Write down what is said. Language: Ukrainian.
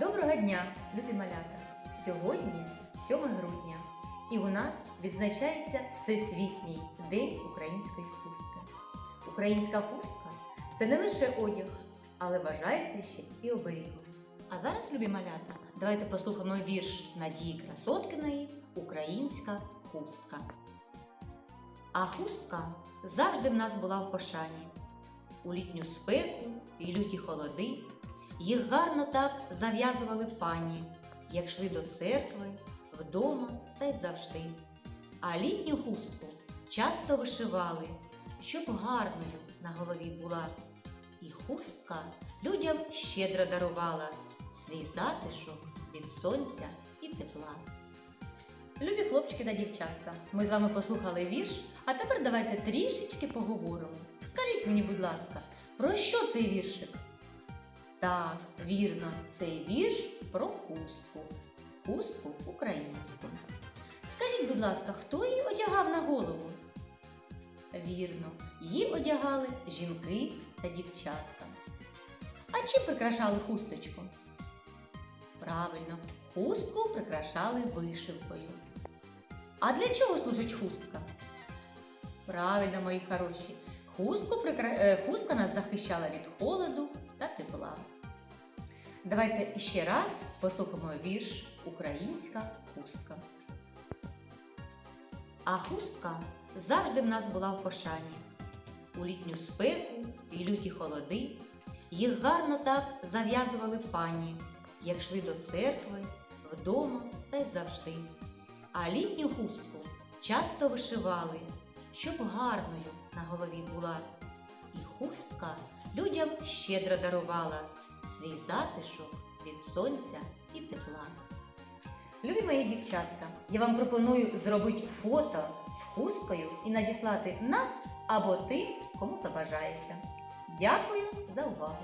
Доброго дня, любі малята! Сьогодні 7 грудня, і у нас відзначається Всесвітній день української хустки. Українська хустка це не лише одяг, але вважається ще і оберігом. А зараз, любі малята, давайте послухаємо вірш Надії Красоткіної Українська хустка. А хустка завжди в нас була в пошані. У літню спеку і люті холоди їх гарно так зав'язували пані, як йшли до церкви, вдома та й завжди. А літню хустку часто вишивали, щоб гарною на голові була. І хустка людям щедро дарувала свій затишок від сонця і тепла. Любі хлопчики та дівчатка, ми з вами послухали вірш, а тепер давайте трішечки поговоримо. Скажіть мені, будь ласка, про що цей віршик? Так, вірно, цей вірш про хустку. Хустку українську. Скажіть, будь ласка, хто її одягав на голову? Вірно, її одягали жінки та дівчатка. А чим прикрашали хусточку? Правильно, хустку прикрашали вишивкою. А для чого служить хустка? Правильно, мої хороші, хустку прикра... е, хустка нас захищала від холоду та тепла. Давайте ще раз послухаємо вірш Українська хустка. А хустка завжди в нас була в пошані. У літню спеку і люті холоди їх гарно так зав'язували пані, як йшли до церкви, вдома та й завжди. А літню хустку часто вишивали, щоб гарною на голові була. І хустка людям щедро дарувала свій затишок від сонця і тепла. Любі мої дівчатка, я вам пропоную зробити фото з хусткою і надіслати нам або тим, кому забажаєте. Дякую за увагу!